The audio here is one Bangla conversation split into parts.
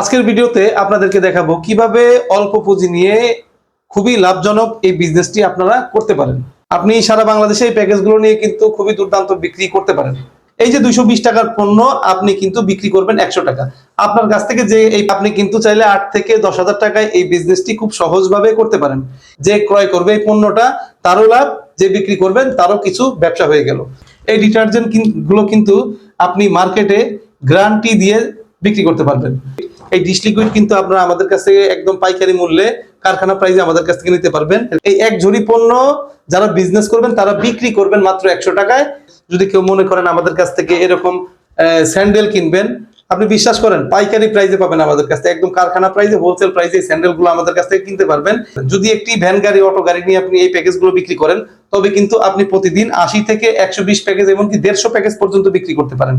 আজকের ভিডিওতে আপনাদেরকে দেখাবো কীভাবে অল্প পুঁজি নিয়ে খুবই লাভজনক এই বিজনেসটি আপনারা করতে পারেন। আপনি সারা বাংলাদেশে এই প্যাকেজগুলো নিয়ে কিন্তু খুবই দুর্দান্ত বিক্রি করতে পারেন। এই যে দুইশো বিশ টাকার পণ্য আপনি কিন্তু বিক্রি করবেন একশো টাকা। আপনার কাছ থেকে যে এই আপনি কিন্তু চাইলে আট থেকে দশ হাজার টাকায় এই বিজনেসটি খুব সহজভাবে করতে পারেন। যে ক্রয় করবে এই পণ্যটা, তারও লাভ, যে বিক্রি করবেন, তারও কিছু ব্যবসা হয়ে গেল। এই ডিটারজেন্টগুলো কিন্তু আপনি মার্কেটে গ্যারান্টি দিয়ে বিক্রি করতে পারবেন। এই ডিশ লিকুইড কিন্তু আপনারা আমাদের কাছ থেকে একদম পাইকারি মূল্যে কারখানা প্রাইসে আমাদের কাছ থেকে নিতে পারবেন। এই এক ঝুড়ি পণ্য যারা বিজনেস করবেন, তারা বিক্রি করবেন মাত্র একশো টাকায়। যদি কেউ মনে করেন আমাদের কাছ থেকে এরকম স্যান্ডেল কিনবেন, আপনি বিশ্বাস করেন, পাইকারি প্রাইসে পাবেন আমাদের কাছ থেকে। একদম কারখানা প্রাইসে হোলসেল প্রাইসে এই স্যান্ডেলগুলো আমাদের কাছ থেকে কিনতে পারবেন। যদি একটি ভ্যান গাড়ি অটো গাড়ি নিয়ে আপনি এই প্যাকেজগুলো বিক্রি করেন, তবে কিন্তু আপনি প্রতিদিন আশি থেকে একশো বিশ প্যাকেজ এমনকি দেড়শো প্যাকেজ পর্যন্ত বিক্রি করতে পারেন।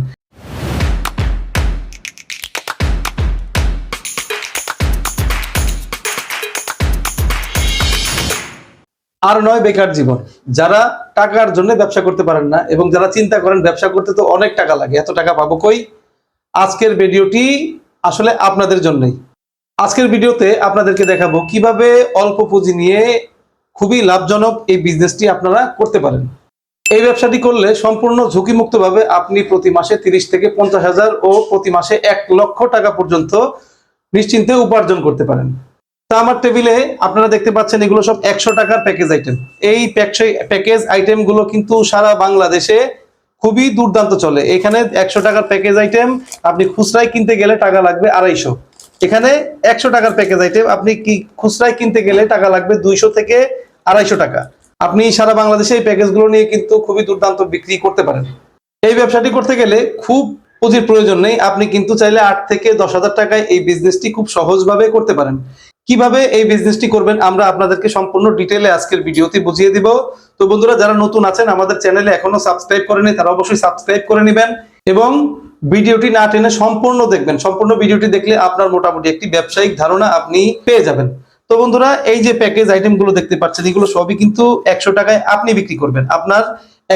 আর নয় বেকার জীবন। যারা টাকার জন্য ব্যবসা করতে পারেন না এবং যারা চিন্তা করেন ব্যবসা করতে তো অনেক টাকা লাগে, এত টাকা পাবো কই? আজকের ভিডিওটি আসলে আপনাদের জন্যই। আজকের ভিডিওতে আপনাদেরকে দেখাবো কীভাবে অল্প পুঁজি নিয়ে খুবই লাভজনক এই বিজনেসটি আপনারা করতে পারেন। এই ব্যবসাটি করলে সম্পূর্ণ ঝুঁকিমুক্তভাবে আপনি প্রতি মাসে তিরিশ থেকে পঞ্চাশ হাজার ও প্রতি মাসে এক লক্ষ টাকা পর্যন্ত নিশ্চিন্তে উপার্জন করতে পারেন। তা আমার টেবিলে আপনারা দেখতে পাচ্ছেন এগুলো সব একশো টাকার প্যাকেজ আইটেম এই প্যাকেজ আইটেমগুলো কিন্তু সারা বাংলাদেশে খুবই দুর্দান্ত চলে। এখানে একশো টাকার প্যাকেজ আইটেম আপনি খুচরায় কিনতে গেলে টাকা লাগবে আড়াইশো। এখানে একশো টাকার প্যাকেজ আইটেম আপনি কি খুচরায় কিনতে গেলে টাকা লাগবে দুইশো থেকে আড়াইশো টাকা। আপনি সারা বাংলাদেশে এই প্যাকেজগুলো নিয়ে কিন্তু খুবই দুর্দান্ত বিক্রি করতে পারেন। এই ব্যবসাটি করতে গেলে খুব পুঁজির প্রয়োজন নেই। আপনি কিন্তু চাইলে আট থেকে দশ হাজার টাকায় এই বিজনেসটি খুব সহজভাবে করতে পারেন। কীভাবে এই বিজনেসটি করবেন, আমরা আপনাদেরকে সম্পূর্ণ ডিটেলে আজকের ভিডিওতে বুঝিয়ে দিব। তো বন্ধুরা, যারা নতুন আছেন, আমাদের চ্যানেলে এখনও সাবস্ক্রাইব করেনি তারা অবশ্যই সাবস্ক্রাইব করে নেবেন এবং ভিডিওটি না টেনে সম্পূর্ণ দেখবেন। সম্পূর্ণ ভিডিওটি দেখলে আপনার মোটামুটি একটি ব্যবসায়িক ধারণা আপনি পেয়ে যাবেন। তো বন্ধুরা, এই যে প্যাকেজ আইটেমগুলো দেখতে পাচ্ছেন, এগুলো সবই কিন্তু একশো টাকায় আপনি বিক্রি করবেন। আপনার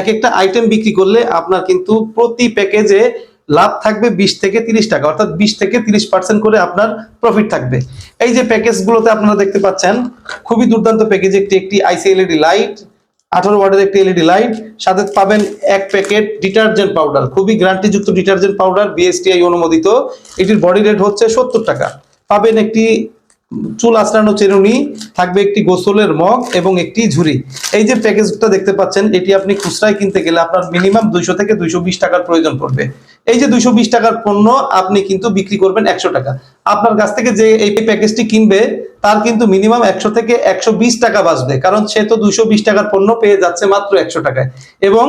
এক একটা আইটেম বিক্রি করলে আপনার কিন্তু প্রতি প্যাকেজে লাভ থাকবে বিশ থেকে তিরিশ টাকা, অর্থাৎ বিশ থেকে তিরিশ পার্সেন্ট করে আপনার প্রফিট থাকবে। এই যে প্যাকেজ গুলোতে আপনারা দেখতে পাচ্ছেন, খুবই দুর্দান্ত প্যাকেজ একটি একটি আইসি এলইডি লাইট আঠারো ওয়াটের একটি এলইডি লাইট সাথে পাবেন এক প্যাকেট ডিটারজেন্ট পাউডার খুবই গ্যারান্টিযুক্ত ডিটারজেন্ট পাউডার বিএসটিআই অনুমোদিত। এটির বডি রেট হচ্ছে সত্তর টাকা। পাবেন একটি চুল আঁচড়ানো চেরুনি, থাকবে একটি গোসলের মগ এবং একটি ঝুড়ি। এই যে প্যাকেজটা দেখতে পাচ্ছেন, এটি আপনি খুচরায় কিনতে গেলে আপনার মিনিমাম দুইশো থেকে দুইশো বিশ টাকার প্রয়োজন পড়বে। এই যে দুইশো বিশ টাকার পণ্য আপনি কিন্তু বিক্রি করবেন একশো টাকা। আপনার কাছ থেকে যে এই প্যাকেজটি কিনবে, তার কিন্তু মিনিমাম একশো থেকে একশো বিশ টাকা বাঁচবে, কারণ সে তো দুইশো বিশ টাকার পণ্য পেয়ে যাচ্ছে মাত্র একশো টাকায়। এবং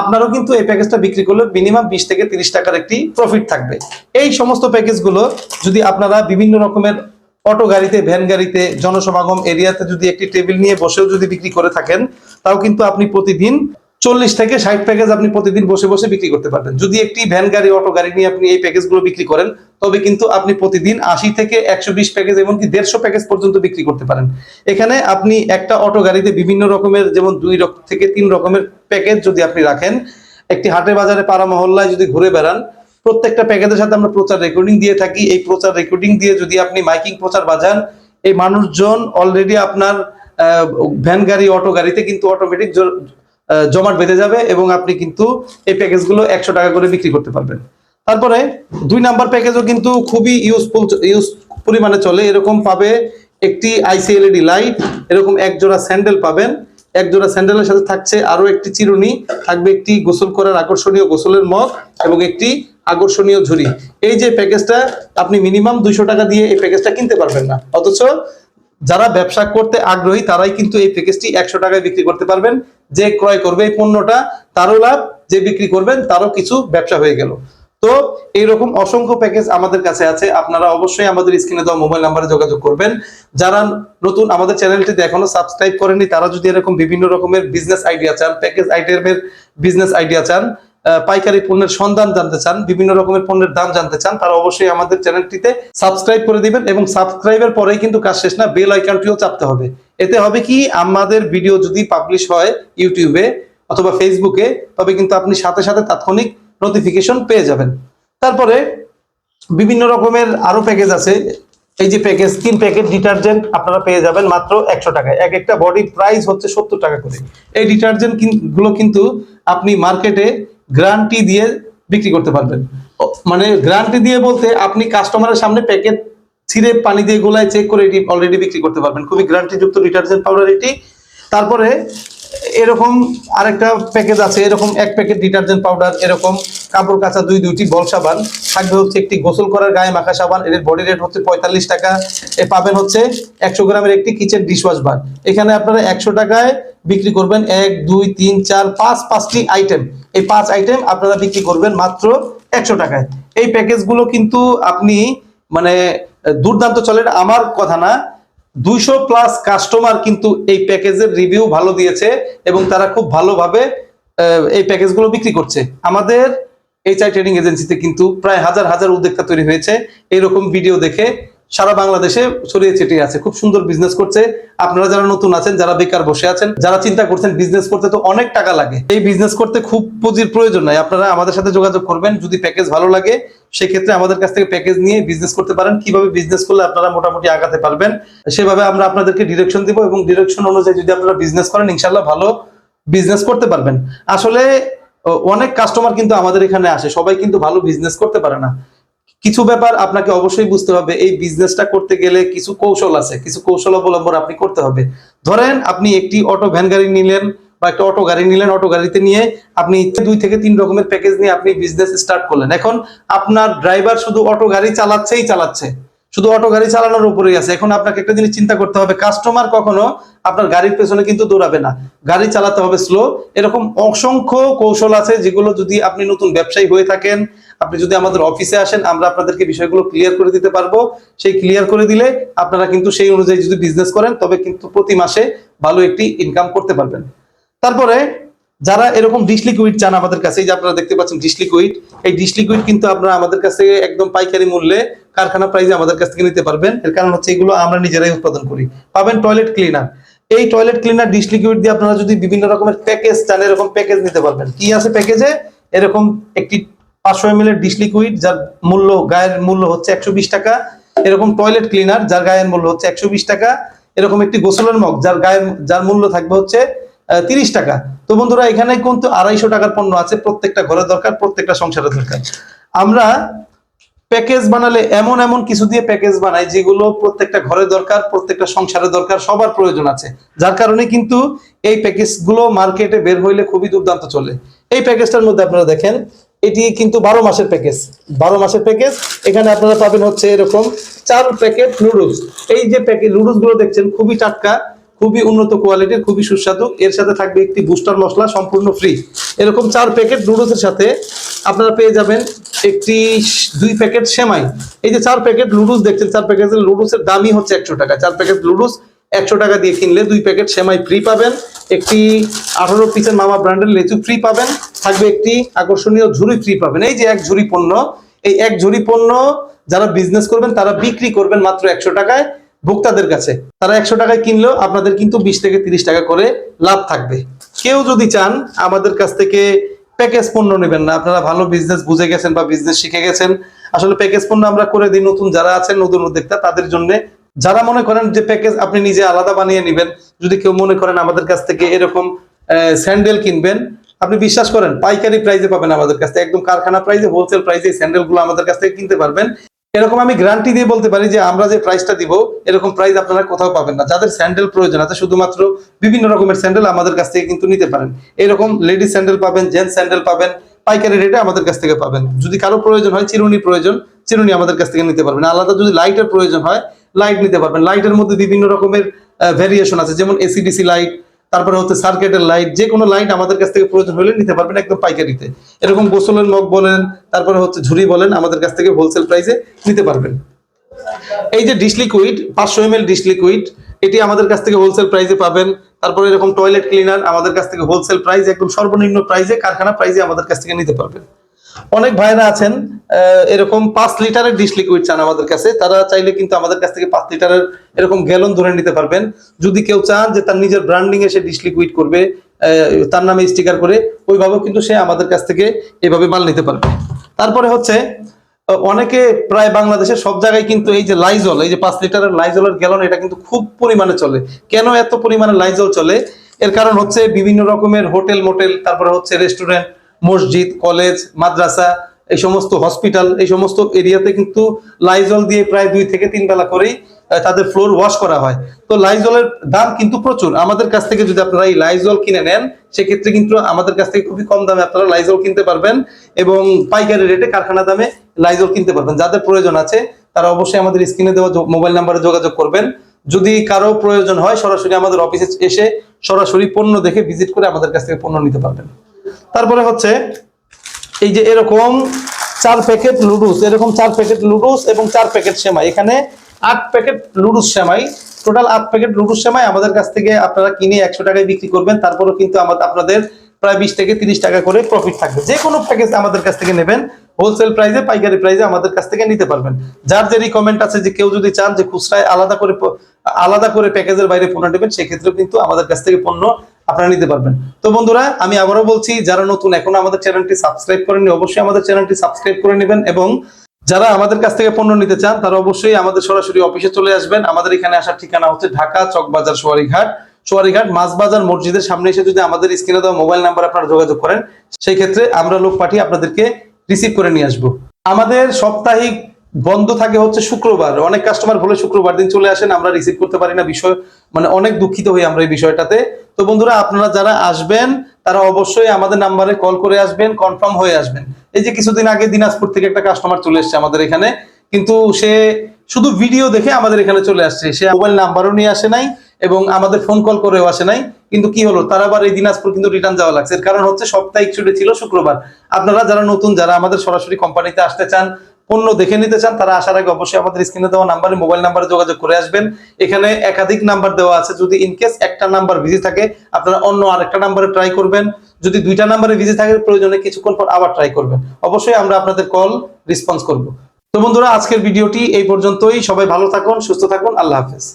আপনারও কিন্তু এই প্যাকেজটা বিক্রি করলে মিনিমাম বিশ থেকে তিরিশ টাকার একটি প্রফিট থাকবে। এই সমস্ত প্যাকেজগুলো যদি আপনারা বিভিন্ন রকমের অটো গাড়িতে, ভ্যান গাড়িতে, জনসমাগম এরিয়াতে যদি একটি টেবিল নিয়ে বসেও যদি বিক্রি করে থাকেন, তাও কিন্তু আপনি প্রতিদিন চল্লিশ থেকে ষাট প্যাকেজ আপনি প্রতিদিন বসে বসে বিক্রি করতে পারবেন। যদি একটি ভ্যান গাড়ি অটো গাড়ি নিয়ে আপনি এই প্যাকেজগুলো বিক্রি করেন, তবে কিন্তু আপনি প্রতিদিন আশি থেকে একশো বিশ প্যাকেজ এমনকি দেড়শো প্যাকেজ পর্যন্ত বিক্রি করতে পারেন। এখানে আপনি একটা অটো গাড়িতে বিভিন্ন রকমের, যেমন দুই থেকে তিন রকমের প্যাকেজ যদি আপনি রাখেন, একটি হাটের বাজারে পাড়া মহল্লায় যদি ঘুরে বেড়ান, প্রত্যেকটা প্যাকেজের সাথে আমরা প্রচার রেকর্ডিং দিয়ে থাকি। এই প্রচার রেকর্ডিং দিয়ে যদি আপনি মাইকিং প্রচার বাজান, এই মানুষজন অলরেডি আপনার ভ্যান গাড়ি অটো গাড়িতে কিন্তু অটোমেটিক জমাট বেঁধে যাবে এবং আপনি কিন্তু এই প্যাকেজগুলো একশো টাকা করে বিক্রি করতে পারবেন। তারপরে দুই নাম্বার প্যাকেজও কিন্তু খুবই ইউজফুল ইউজ পরিমাণে চলে। এরকম পাবে একটি আইসিএলইডি লাইট এরকম এক জোড়া স্যান্ডেল পাবেন। এক জোড়া স্যান্ডেলের সাথে থাকছে আরও একটি চিরুনি, থাকবে একটি গোসল করার আকর্ষণীয় গোসলের মগ এবং একটি আকর্ষণীয় ঝুড়ি। এই যে প্যাকেজটা, আপনি মিনিমাম দুইশো টাকা দিয়ে এই প্যাকেজটা কিনতে পারবেন না। অথচ যারা ব্যবসা করতে আগ্রহী, তারাই কিন্তু এই প্যাকেজটি একশো টাকায় বিক্রি করতে পারবেন। যে ক্রয় করবে এই পণ্যটা, তারও লাভ, যে বিক্রি করবেন, তারও কিছু ব্যবসা হয়ে গেল। তো এইরকম অসংখ্য প্যাকেজ আমাদের কাছে আছে। আপনারা অবশ্যই আমাদের স্ক্রিনে দেওয়া মোবাইল নাম্বারে যোগাযোগ করবেন। যারা নতুন আমাদের চ্যানেলটিতে এখনও সাবস্ক্রাইব করেনি তারা যদি এরকম বিভিন্ন রকমের বিজনেস আইডিয়া চান প্যাকেজ আইটেমের বিজনেস আইডিয়া চান পাইকারি পণ্যের সন্ধান জানতে চান, বিভিন্ন রকমের পণ্যের দাম জানতে চান, তারা অবশ্যই আমাদের চ্যানেলটিতে সাবস্ক্রাইব করে দিবেন এবং সাবস্ক্রাইবের পরেই কিন্তু কাজ শেষ না বেল আইকনটিও চাপতে হবে। এতে হবে কি, আমাদের ভিডিও যদি পাবলিশ হয় ইউটিউবে অথবা ফেসবুকে তবে কিন্তু আপনি সাথে সাথে তাৎক্ষণিক নোটিফিকেশন পেয়ে যাবেন। তারপরে বিভিন্ন রকমের আরও প্যাকেজ আছে। এই যে প্যাকেজ তিন প্যাকেট ডিটারজেন্ট আপনারা পেয়ে যাবেন মাত্র একশো টাকায়। এক একটা বডি প্রাইস হচ্ছে সত্তর টাকা করে। এই ডিটারজেন্টগুলো কিন্তু আপনি মার্কেটে গ্যারান্টি দিয়ে বিক্রি করতে পারবেন। মানে গ্যারান্টি দিয়ে বলতে আপনি কাস্টমারের সামনে প্যাকেট ছিঁড়ে পানি দিয়ে গোলায় চেক করে এটি অলরেডি বিক্রি করতে পারবেন। খুবই গ্যারান্টি যুক্ত ডিটারজেন্ট পাউডার এটি। তারপরে এরকম আরেকটা প্যাকেজ আছে, এরকম এক প্যাকেট ডিটারজেন্ট পাউডার এরকম কাপড় কাচা দুই, দুইটি বল সাবান। থাকবে হচ্ছে একটি গোসল করার গায়ে মাখা সাবান এর বডি রেট হচ্ছে পঁয়তাল্লিশ টাকা। এ পাবেন হচ্ছে একশো গ্রামের একটি কিচেন ডিশওয়াশ বার এখানে আপনারা একশো টাকায় বিক্রি করবেন এক, দুই, তিন, চার, পাঁচ, পাঁচটি আইটেম এই পাঁচ আইটেম আপনারা বিক্রি করবেন মাত্র একশো টাকায়। এই প্যাকেজগুলো কিন্তু আপনি মানে দুর্দান্ত চলে আমার কথা না। দুইশো প্লাস কাস্টমার কিন্তু এই প্যাকেজের রিভিউ ভালো দিয়েছে এবং তারা খুব ভালোভাবে এই প্যাকেজগুলো বিক্রি করছে। আমাদের এইচআই ট্রেডিং এজেন্সিতে কিন্তু প্রায় হাজার হাজার উদ্যোক্তা তৈরি হয়েছে। এইরকম ভিডিও দেখে সারা বাংলাদেশে ছড়িয়ে ছিটিয়ে আছে, খুব সুন্দর বিজনেস করছে। আপনারা যারা নতুন আছেন, যারা বেকার বসে আছেন, যারা চিন্তা করছেন বিজনেস করতে তো অনেক টাকা লাগে। এই বিজনেস করতে খুব পুঁজির প্রয়োজন নাই। আপনারা আমাদের সাথে যোগাযোগ করবেন, যদি প্যাকেজ ভালো লাগে, সেক্ষেত্রে আমাদের কাছ থেকে প্যাকেজ নিয়ে বিজনেস করতে পারেন। কীভাবে বিজনেস করলে আপনারা মোটামুটি আগাতে পারবেন, সেভাবে আমরা আপনাদেরকে ডিরেকশন দিব এবং ডিরেকশন অনুযায়ী যদি আপনারা বিজনেস করেন ইনশাল্লাহ ভালো বিজনেস করতে পারবেন। আসলে, অনেক কাস্টমার কিন্তু আমাদের এখানে আসে। সবাই কিন্তু ভালো বিজনেস করতে পারে না। কিছু ব্যাপার আপনাকে অবশ্যই বুঝতে হবে, এই বিজনেসটা করতে গেলে কিছু কৌশল আছে, কিছু কৌশল অবলম্বন আপনি করতে হবে। ধরেন আপনি একটি অটো ভ্যান গাড়ি নিলেন বা একটা অটো গাড়ি নিলেন অটো গাড়িতে নিয়ে আপনি দুই থেকে তিন রকমের প্যাকেজ নিয়ে আপনি বিজনেস স্টার্ট করলেন। এখন আপনার ড্রাইভার শুধু অটো গাড়ি চালাচ্ছেই চালাচ্ছে, শুধু অটো গাড়ি চালানোর উপরেই আছে। এখন আপনাকে একটা জিনিস চিন্তা করতে হবে কাস্টমার কখনো আপনার গাড়ির পেছনে কিন্তু দৌড়াবে না। গাড়ি চালাতে হবে স্লো এরকম অসংখ্য কৌশল আছে যেগুলো যদি আপনি নতুন ব্যবসায়ী হয়ে থাকেন আপনি যদি আমাদের অফিসে আসেন, আমরা আপনাদেরকে বিষয়গুলো ক্লিয়ার করে দিতে পারব। সেই ক্লিয়ার করে দিলে আপনারা কিন্তু সেই অনুযায়ী যদি বিজনেস করেন, তবে কিন্তু প্রতি মাসে ভালো একটি ইনকাম করতে পারবেন। তারপরে যারা এরকম ডিসলিকুইড চান আমাদের কাছে যে আপনারা দেখতে পাচ্ছেন ডিসলিকুইড এই ডিসলিকুইড কিন্তু আপনারা আমাদের কাছ একদম পাইকারি মূল্যে কারখানা প্রাইসে আমাদের কাছ থেকে নিতে পারবেন। এর কারণ হচ্ছে এগুলো আমরা নিজেরাই উৎপাদন করি। পাবেন টয়লেট ক্লিনার এই টয়লেট ক্লিনার ডিসলিকুইড দিয়ে আপনারা যদি বিভিন্ন রকমের প্যাকেজ চান, এরকম প্যাকেজ নিতে পারবেন। কি আছে প্যাকেজে এরকম একটি পাঁচশো এম এর ডিশ লিকুইড যার মূল্য, গায়ের মূল্য হচ্ছে একশো বিশ টাকা। এরকম টয়লেট ক্লিনার যার গায়ের মূল্য হচ্ছে একশো বিশ টাকা। এরকম একটি গোসলের মগ, যার গায়ের, যার মূল্য থাকবে হচ্ছে তিরিশ টাকা। তো বন্ধুরা, এখানে কিন্তু আড়াইশো টাকার পণ্য আছে, প্রত্যেকটা ঘরের দরকার, প্রত্যেকটা সংসারের দরকার। আমরা প্যাকেজ বানালে এমন এমন কিছু দিয়ে প্যাকেজ বানাই, যেগুলো প্রত্যেকটা ঘরে দরকার, প্রত্যেকটা সংসারে দরকার, সবার প্রয়োজন আছে। যার কারণে কিন্তু এই প্যাকেজগুলো মার্কেটে বের হইলে খুবই দুর্দান্ত চলে। এই প্যাকেজটার মধ্যে আপনারা দেখেন এটি কিন্তু বারো মাসের প্যাকেজ বারো মাসের প্যাকেজ এখানে আপনারা পাবেন হচ্ছে এরকম চার প্যাকেট নুডলস এই যে প্যাকেট নুডলসগুলো দেখছেন, খুবই টাটকা, খুবই উন্নত কোয়ালিটির খুবই সুস্বাদু। এর সাথে থাকবে একটি বুস্টার মশলা, সম্পূর্ণ ফ্রি এরকম চার প্যাকেট নুডলসের সাথে আপনারা পেয়ে যাবেন একটি দুই প্যাকেট সেমাই। এই যে চার প্যাকেট লুডুস দেখছেন, চার প্যাকেটের লুডুসের দামই হচ্ছে একশো টাকা। চার প্যাকেট লুডুস একশো টাকা দিয়ে কিনলে দুই প্যাকেট সেমাই ফ্রি পাবেন। একটি আঠারো পিসের মামা ব্র্যান্ডের লেচু ফ্রি পাবেন। থাকবে একটি আকর্ষণীয় ঝুড়ি ফ্রি পাবেন। এই যে এক ঝুড়ি পণ্য, এই এক ঝুড়ি পণ্য যারা বিজনেস করবেন, তারা বিক্রি করবেন মাত্র একশো টাকায় ভোক্তাদের কাছে। তারা একশো টাকায় কিনলেও আপনাদের কিন্তু বিশ থেকে তিরিশ টাকা করে লাভ থাকবে। কেউ যদি চান আমাদের কাছ থেকে প্যাকেজ পণ্য নেবেন না, আপনারা ভালো বিজনেস বুঝে গেছেন বা বিজনেস শিখে গেছেন, আসলে প্যাকেজ পণ্য আমরা করে দিই। নতুন যারা আছেন, নতুন উদ্যোক্তা, তাদের জন্য যারা মনে করেন যে প্যাকেজ আপনি নিজে আলাদা বানিয়ে নেবেন, যদি কেউ মনে করেন আমাদের কাছ থেকে এরকম স্যান্ডেল কিনবেন, আপনি বিশ্বাস করেন, পাইকারি প্রাইসে পাবেন আমাদের কাছ থেকে, একদম কারখানা প্রাইসে হোলসেল প্রাইসে স্যান্ডেলগুলো আমাদের কাছ থেকে কিনতে পারবেন। এরকম আমি গ্যারান্টি দিয়ে বলতে পারি যে আমরা যে প্রাইসটা দিব, এরকম প্রাইস আপনারা কোথাও পাবেন না। যাদের স্যান্ডেল প্রয়োজন আছে, শুধুমাত্র বিভিন্ন রকমের স্যান্ডেল আমাদের কাছ থেকে কিন্তু নিতে পারেন। এরকম লেডিস স্যান্ডেল পাবেন জেন্টস স্যান্ডেল পাবেন, পাইকারি রেটে আমাদের কাছ থেকে পাবেন। যদি কারও প্রয়োজন হয়, চিরুনি প্রয়োজন, চিরুনি আমাদের কাছ থেকে নিতে পারবেন। আলাদা যদি লাইটের প্রয়োজন হয় লাইট নিতে পারবেন। লাইটের মধ্যে বিভিন্ন রকমের ভেরিয়েশন আছে। যেমন এসিডিসি লাইট তারপরে হচ্ছে সার্কেটের লাইট যে কোনো লাইট আমাদের কাছ থেকে প্রয়োজন হলে নিতে পারবেন একদম পাইকারিতে। এরকম গোসলের মগ বলেন, তারপরে হচ্ছে ঝুড়ি বলেন, আমাদের কাছ থেকে হোলসেল প্রাইসে নিতে পারবেন। এই যে ডিশ লিকুইড পাঁচশো এম এল ডিশ লিকুইড এটি আমাদের কাছ থেকে হোলসেল প্রাইসে পাবেন। তারপরে এরকম টয়লেট ক্লিনার আমাদের কাছ থেকে হোলসেল প্রাইস একদম সর্বনিম্ন প্রাইসে কারখানা প্রাইসে আমাদের কাছ থেকে নিতে পারবেন। অনেক ভাইরা আছেন এরকম পাঁচ লিটারের ডিশ লিকুইড চান আমাদের কাছে। তারা চাইলে কিন্তু আমাদের কাছ থেকে পাঁচ লিটারের এরকম গ্যালন ধরে নিতে পারবেন। যদি কেউ চান যে তার নিজের ব্র্যান্ডিং এ সে ডিশ লিকুইড করবে তার নামে স্টিকার করে, ওইভাবেও কিন্তু সে আমাদের কাছ থেকে এভাবে মাল নিতে পারবে। তারপরে হচ্ছে অনেকে প্রায় বাংলাদেশের সব জায়গায় কিন্তু এই যে লাইজল এই যে পাঁচ লিটারের লাইজলের গ্যালন এটা কিন্তু খুব পরিমাণে চলে। কেন এত পরিমাণে লাইজল চলে? এর কারণ হচ্ছে বিভিন্ন রকমের হোটেল মোটেল তারপরে হচ্ছে রেস্টুরেন্ট মসজিদ কলেজ মাদ্রাসা এই সমস্ত হসপিটাল এই সমস্ত এরিয়াতে কিন্তু লাইজল দিয়ে প্রায় দুই থেকে তিন বেলা করেই তাদের ফ্লোর ওয়াশ করা হয়। তো লাইজলের দাম কিন্তু প্রচুর। আমাদের কাছ থেকে যদি আপনারা এই লাইজল কিনে নেন, সেক্ষেত্রে কিন্তু আমাদের কাছ থেকে খুবই কম দামে আপনারা লাইজল কিনতে পারবেন এবং পাইকারি রেটে কারখানা দামে লাইজল কিনতে পারবেন। যাদের প্রয়োজন আছে, তারা অবশ্যই আমাদের স্ক্রিনে দেওয়া মোবাইল নাম্বারে যোগাযোগ করবেন। যদি কারও প্রয়োজন হয়, সরাসরি আমাদের অফিসে এসে সরাসরি পণ্য দেখে ভিজিট করে আমাদের কাছ থেকে পণ্য নিতে পারবেন। তারপরে হচ্ছে এই যে এরকম চার প্যাকেট লুডুস এরকম চার প্যাকেট লুডুস এবং চার প্যাকেট সেমাই। এখানে আট প্যাকেট লুডুস সেমাই। টোটাল আট প্যাকেট লুডুস সেমাই আমাদের কাছ থেকে আপনারা কিনে একশো টাকায় বিক্রি করবেন। তারপরেও কিন্তু আমাদের আপনাদের প্রায় বিশ থেকে তিরিশ টাকা করে প্রফিট থাকবে। যে কোনো প্যাকেজ আমাদের কাছ থেকে নেবেন। হোলসেল প্রাইসে পাইকারি প্রাইসে আমাদের কাছ থেকে নিতে পারবেন। যার যে রিকমেন্ড আছে যে কেউ যদি চান যে খুচরায় আলাদা করে আলাদা করে প্যাকেজের বাইরে পণ্য নেবেন, সেক্ষেত্রেও কিন্তু আমাদের কাছ থেকে পণ্য আপনারা নিতে পারবেন। তো বন্ধুরা, আমি আবারও বলছি, যারা নতুন, এখনও আমাদের চ্যানেলটি সাবস্ক্রাইব করেননি, অবশ্যই আমাদের চ্যানেলটি সাবস্ক্রাইব করে নেবেন এবং যারা আমাদের কাছ থেকে পণ্য নিতে চান, তারা অবশ্যই আমাদের সরাসরি অফিসে চলে আসবেন। আমাদের এখানে আসার ঠিকানা হচ্ছে ঢাকা চকবাজার সোয়ারিঘাট সোয়ারিঘাট মাছবাজার মসজিদের সামনে এসে যদি আমাদের স্ক্রিনে দেওয়া মোবাইল নাম্বার আপনারা যোগাযোগ করেন, সেই ক্ষেত্রে আমরা লোক পাঠিয়ে আপনাদেরকে রিসিভ করে নিয়ে আসব। আমাদের সাপ্তাহিক বন্ধ থাকে হচ্ছে শুক্রবার। অনেক কাস্টমার বলে শুক্রবার দিন চলে আসেন, আমরা রিসিভ করতে পারি না। বিষয় মানে অনেক দুঃখিত হই আমরা এই বিষয়টাতে। তো বন্ধুরা, আপনারা যারা আসবেন, তারা অবশ্যই আমাদের নাম্বারে কল করে আসবেন কনফার্ম হয়ে আসবেন। এই যে কিছুদিন আগে দিনাজপুর থেকে একটা কাস্টমার চলে এসেছে আমাদের এখানে, কিন্তু সে শুধু ভিডিও দেখে আমাদের এখানে চলে আসছে। সে মোবাইল নাম্বারও নিয়ে আসে নাই এবং আমাদের ফোন কল করেও আসে নাই। কিন্তু কি হলো, তার আবার এই দিনাজপুর কিন্তু রিটার্ন যাওয়া লাগছে। এর কারণ হচ্ছে সাপ্তাহিক ছুটি ছিল শুক্রবার। আপনারা যারা নতুন, যারা আমাদের সরাসরি কোম্পানিতে আসতে চান পণ্য দেখে নিতে চান, তারা আসার আগে অবশ্যই আমাদের স্ক্রিনে দেওয়া নাম্বারে, মোবাইল নাম্বারে যোগাযোগ করে আসবেন। এখানে একাধিক নাম্বার দেওয়া আছে। যদি ইনকেস একটা নাম্বার বিজি থাকে, আপনারা অন্য আরেকটা নাম্বারে ট্রাই করবেন। যদি দুইটা নাম্বারে বিজি থাকে, প্রয়োজনে কিছুক্ষণ পর আবার ট্রাই করবেন। অবশ্যই আমরা আপনাদের কল রেসপন্স করব। তো বন্ধুরা, আজকের ভিডিওটি এই পর্যন্তই। সবাই ভালো থাকুন, সুস্থ থাকুন। আল্লাহ হাফেজ।